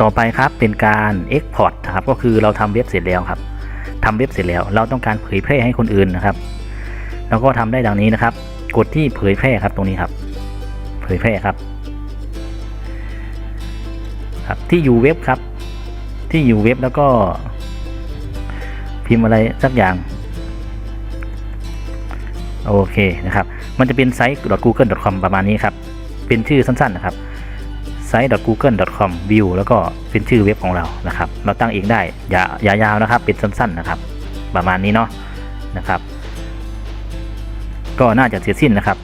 ต่อไปครับเป็นการ Export นะครับก็คือเราทำเว็บเสร็จแล้วครับทำเว็บเสร็จแล้ว เราต้องการเผยแพร่ให้คนอื่นนะครับเราก็ทำได้ดังนี้นะครับ กดที่เผยแพร่ครับตรงนี้ครับ เผยแพร่ครับ ครับที่อยู่เว็บครับ ที่อยู่เว็บแล้วก็ พิมพ์อะไรสักอย่างโอเคนะครับ มันจะเป็นไซต์ .google.com ประมาณนี้ครับ เป็นชื่อสั้นๆนะครับ ไซต์ .google.com view แล้วก็เป็นชื่อเว็บของเรานะครับ เราตั้งเองได้อย่าอย่ายาวนะครับ เป็นสั้นๆนะครับ ประมาณนี้เนาะนะครับ ก็น่าจะเสร็จสิ้นนะครับ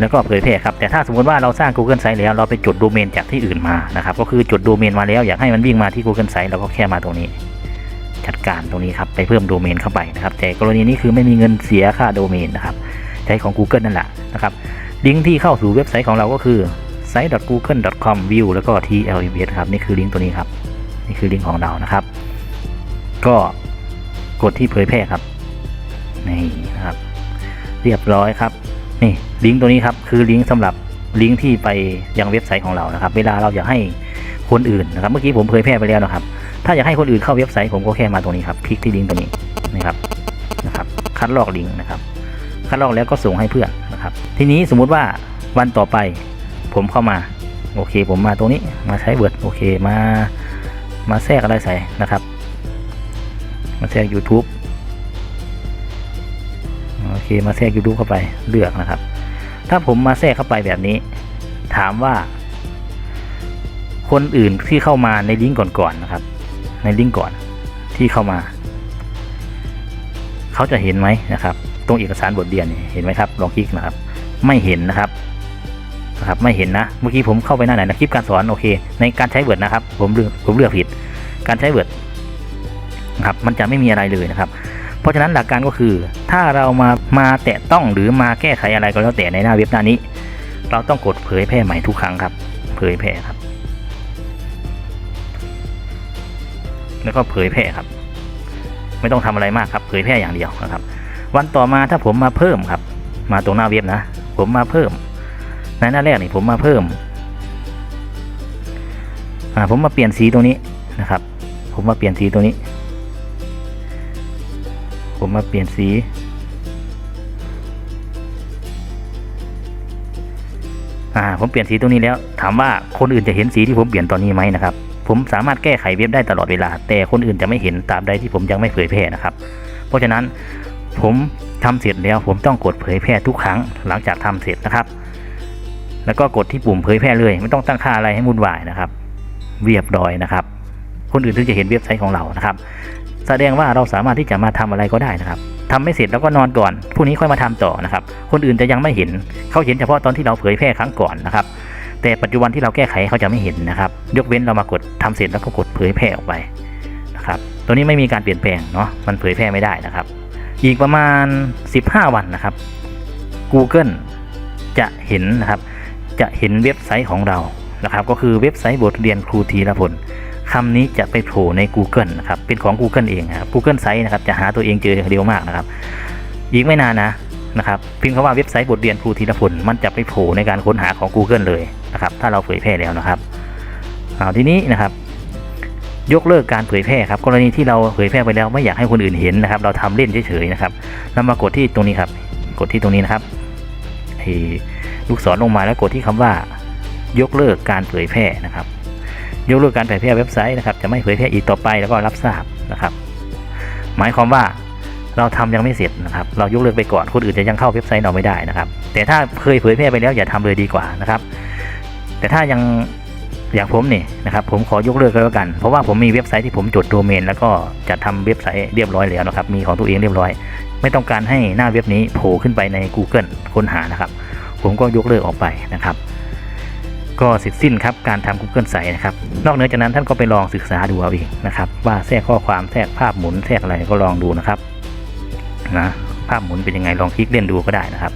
แล้วก็เผยแพร่ครับ แต่ถ้าสมมติว่าเราสร้าง Google Site แล้วเราไปจดโดเมนจากที่อื่นมานะครับ ก็คือจดโดเมนมาแล้วอยากให้มันวิ่งมาที่ Google Site เราก็แค่มาตรงนี้ จัดการตรงนี้ครับไปเพิ่มโดเมนเข้าไปนะครับ แต่กรณีนี้คือไม่มีเงินเสียค่าโดเมนนะครับ ใช้ของ Google นั่นแหละนะครับลิงก์ที่เข้าสู่เว็บไซต์ของเราก็คือ site.google.com view แล้วก็ tlbs ครับ นี่คือลิงก์ตัวนี้ครับ นี่คือลิงก์ของเรานะครับ ก็กดที่เผยแพร่ครับ นี่นะครับ เรียบร้อยครับ นี่ลิงก์ตัวนี้ครับ คือลิงก์สำหรับลิงก์ที่ไปยังเว็บไซต์ของเรานะครับ เวลาเราอยากให้คนอื่นนะครับ เมื่อกี้ผมเผยแพร่ไปแล้วนะครับ ถ้าอยากให้คนอื่นเข้าเว็บไซต์ผมก็แค่มาตรงนี้ครับ คลิกที่ลิงก์ตัวนี้นะครับ นะครับ คัดลอกลิงก์นะครับ คัดลอกแล้วก็ส่งให้เพื่อนนะครับ ทีนี้สมมุติว่าวันต่อไป ผมเข้ามา โอเค ผมมาตรงนี้มาใช้เวิร์ดโอเคมามาแทรกอะไรใส่นะครับ มาแทรก YouTube โอเคมาแทรก YouTube เข้าไปเลือกนะครับ ถ้าผมมาแทรกเข้าไปแบบนี้ ถามว่า คนอื่นที่เข้ามาในลิงก์ก่อนๆนะครับ ในลิงก์ก่อนที่เข้ามา เขาจะเห็นไหมนะครับ ตรงเอกสารบทเรียนเห็นไหมครับลองคลิกนะครับ ไม่เห็นนะครับ นะครับไม่เห็นนะ เมื่อกี้ผมเข้าไปหน้าไหนนะคลิปการสอนโอเค ในการใช้เวิร์ดนะครับ ผมเลือกผมเลือกผิด การใช้เวิร์ดนะครับมันจะไม่มีอะไรเลยนะครับ เพราะฉะนั้นหลักการก็คือ ถ้าเรามามาแตะต้องหรือมาแก้ไขอะไรก็แล้วแต่ในหน้าเว็บหน้านี้ เราต้องกดเผยแพร่ใหม่ทุกครั้งครับ เผยแพร่ครับ แล้วก็เผยแพร่ครับ ไม่ต้องทำอะไรมากครับ เผยแพร่อย่างเดียวนะครับ วันต่อมาถ้าผมมาเพิ่มครับ มาตรงหน้าเว็บนะ ผมมาเพิ่ม ในหน้าแรกนี่ผมมาเพิ่มผมมาเปลี่ยนสีตรงนี้นะครับ ผมมาเปลี่ยนสีตรงนี้ ผมมาเปลี่ยนสี อ่า ผมเปลี่ยนสีตรงนี้แล้ว ถามว่าคนอื่นจะเห็นสีที่ผมเปลี่ยนตอนนี้ไหมนะครับ ผมสามารถแก้ไขเว็บได้ตลอดเวลา แต่คนอื่นจะไม่เห็นตาบใดที่ผมยังไม่เผยแพร่นะครับ เพราะฉะนั้นผมทำเสร็จแล้วผมต้องกดเผยแพร่ทุกครั้งหลังจากทำเสร็จนะครับ แล้วก็กดที่ปุ่มเผยแพร่เลย ไม่ต้องตั้งค่าอะไรให้วุ่นวายนะครับ เรียบร้อยนะครับ คนอื่นถึงจะเห็นเว็บไซต์ของเรานะครับ แสดงว่าเราสามารถที่จะมาทำอะไรก็ได้นะครับทำไม่เสร็จแล้วก็นอนก่อนพรุ่งนี้ค่อยมาทำต่อนะครับ คนอื่นจะยังไม่เห็น เขาเห็นเฉพาะตอนที่เราเผยแพร่ครั้งก่อนนะครับ แต่ปัจจุบันที่เราแก้ไขเขาจะไม่เห็นนะครับ ยกเว้นเรามากดทำเสร็จแล้วก็กดเผยแพร่ออกไปนะครับ ตัวนี้ไม่มีการเปลี่ยนแปลงเนาะ มันเผยแพร่ไม่ได้นะครับ อีกประมาณ 15 วันนะครับ Google จะเห็นนะครับ จะเห็นเว็บไซต์ของเรานะครับ ก็คือเว็บไซต์บทเรียนครูธีรพลคำนี้จะไปโผล่ใน Google นะครับ เป็นของ Google เองครับ Google ไซต์นะครับ จะหาตัวเองเจอเร็วมากนะครับ อีกไม่นานนะนะครับพิมพ์คำว่าเว็บไซต์บทเรียนครูธีรพลมันจะไปโผล่ในการค้นหาของ Google เลยนะครับ ถ้าเราเผยแพร่แล้วนะครับเอาทีนี้นะครับยกเลิกการเผยแพร่ครับกรณีที่เราเผยแพร่ไปแล้วไม่อยากให้คนอื่นเห็นนะครับ เราทำเล่นเฉยๆนะครับเรามากดที่ตรงนี้ครับ กดที่ตรงนี้นะครับ ลูกศรลงมาแล้วกดที่คำว่า ยกเลิกการเผยแพร่นะครับ ยกเลิกการเผยแพร่เว็บไซต์นะครับ จะไม่เผยแพร่อีกต่อไปแล้วก็รับทราบนะครับ หมายความว่าเราทำยังไม่เสร็จนะครับ เรายกเลิกไปก่อนคนอื่นจะยังเข้าเว็บไซต์เราไม่ได้นะครับ แต่ถ้าเคยเผยแพร่ไปแล้วอย่าทำเลยดีกว่านะครับ แต่ถ้ายังอย่างผมนี่นะครับผมขอยกเลิกก็แล้วกัน เพราะว่าผมมีเว็บไซต์ที่ผมจดโดเมน แล้วก็จะทำเว็บไซต์เรียบร้อยแล้วนะครับ มีของตัวเองเรียบร้อย ไม่ต้องการให้หน้าเว็บนี้โผล่ขึ้นไปใน Google ค้นหานะครับ ผมก็ยกเลิกออกไปนะครับ ก็เสร็จสิ้นครับการทำ Google ใสนะครับ นอกเหนือจากนั้นท่านก็ไปลองศึกษาดูเอาเองนะครับ ว่าแทรกข้อความแทรกภาพหมุนแทรกอะไรก็ลองดูนะครับนะภาพหมุนเป็นยังไงลองคลิกเล่นดูก็ได้นะครับ